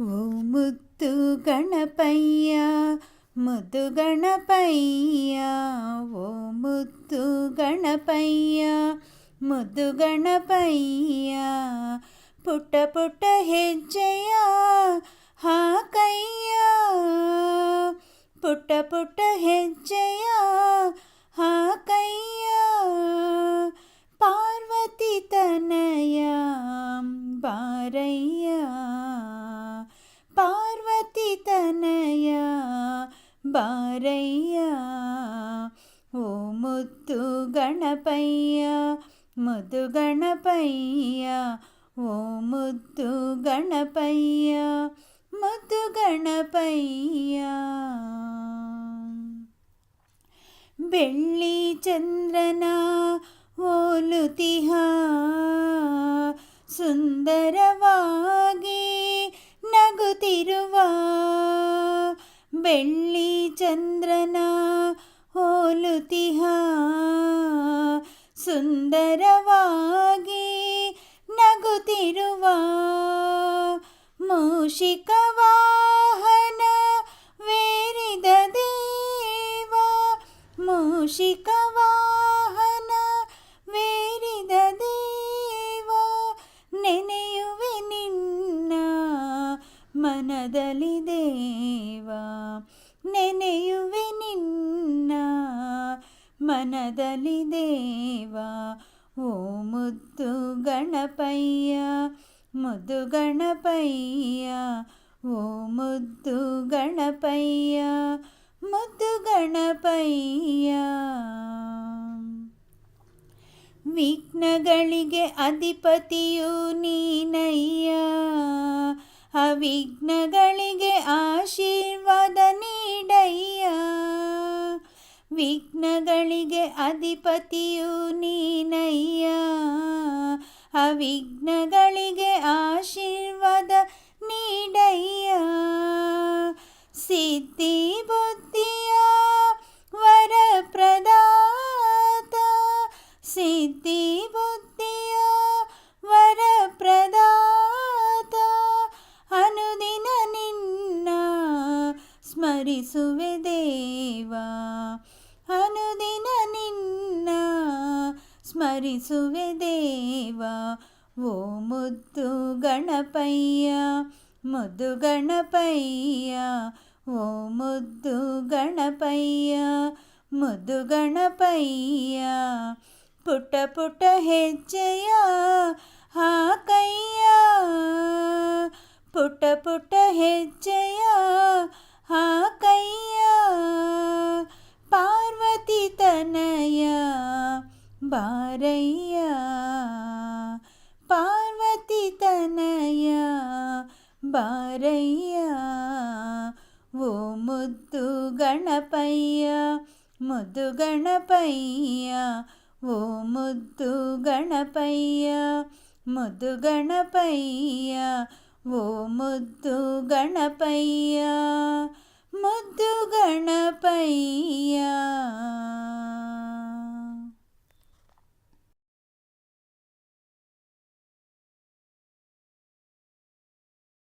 ಓ ಮುದ್ದು ಗಣಪಯ್ಯ ಮುದ್ದು ಗಣಪಯ್ಯ ಓ ಮುದ್ದು ಗಣಪಯ್ಯ ಮುದ್ದು ಗಣಪಯ್ಯ ಪುಟ್ಟ ಪುಟ್ಟ ಹೆಜ್ಜೆಯ ಹಾಕಯ್ಯ ಪುಟ್ಟ ಪುಟ್ಟ ಹೆಜ್ಜೆಯ ಮುದ್ದು ಗಣಪಯ್ಯ ಮುದ್ದು ಗಣಪಯ್ಯ, ಓ ಮುತ್ತು ಗಣಪಯ್ಯ ಮುದು ಗಣಪಯ್ಯ. ಬೆಳ್ಳಿ ಚಂದ್ರನ ಓಲುತಿಹ, ಸುಂದರವಾಗಿ ನಗುತ್ತಿರುವ ಬೆಳ್ಳಿ ಚಂದ್ರನ ಹೋಲುತಿಹ ಸುಂದರವಾಗಿ ನಗುತ್ತಿರುವ ಮೂಷಿಕ ವಾಹನ ವೇರಿದ ದೇವ. ಮೂಷಿಕ ವಾಹನ ವೇರಿದ ದೇವ. ನೆನೆಯುವೆ ನಿನ್ನ ಮನದಲ್ಲಿ ದೇವ. ನಿನ್ನ ಮನದಲ್ಲಿ ದೇವ, ಓ ಮುದ್ದು ಗಣಪಯ್ಯ ಮುದ್ದು ಗಣಪಯ್ಯ, ಓ ಮುದ್ದು ಗಣಪಯ್ಯ ಮುದ್ದು ಗಣಪಯ್ಯ. ವಿಘ್ನಗಳಿಗೆ ಅಧಿಪತಿಯು ನೀನಯ್ಯ, ಅವಿಘ್ನಗಳಿಗೆ ಆಶೀರ್ವಾದ ನೀಡಯ್ಯ. ವಿಘ್ನಗಳಿಗೆ ಅಧಿಪತಿಯು ನೀನಯ್ಯ. ಅವಿಘ್ನಗಳಿಗೆ ಆಶೀರ್ವಾದ ನೀಡಯ್ಯ. ಸಿದ್ಧಿ ಬುದ್ಧಿಯ ವರಪ್ರದಾತ. ಸಿದ್ಧಿ ಬುದ್ಧಿಯ ವರಪ್ರದಾತ. ಅನುದಿನ ನಿನ್ನ ಸ್ಮರಿಸುವೆ ದೇವ. ಅನುದಿನ ಸ್ಮರಿಸುವೆ ದೇವ ಓ ಮುದ್ದು ಗಣಪಯ್ಯ ಮುದ್ದು ಗಣಪಯ್ಯ ಓ ಮುದ್ದು ಗಣಪಯ್ಯ ಮುದ್ದು ಗಣಪಯ್ಯ ಪುಟ್ಟ ಪುಟ್ಟ ಹೆಜ್ಜೆಯ ಹಾಕಯ್ಯ ಪುಟ್ಟ ಪುಟ್ಟ ಹೆಜ್ಜೆಯ ಬಾರಯ್ಯ ಪಾರ್ವತಿ ತನಯ ಬಾರಯ್ಯ ಓ ಮುದ್ದು ಗಣಪಯ್ಯ ಮುದ್ದು ಗಣಪಯ್ಯ ಓ ಮುದ್ದು ಗಣಪಯ್ಯ ಮುದ್ದು ಗಣಪಯ್ಯ ಓ ಮುದ್ದು ಗಣಪಯ್ಯ ಮುದ್ದು ಗಣಪಯ್ಯ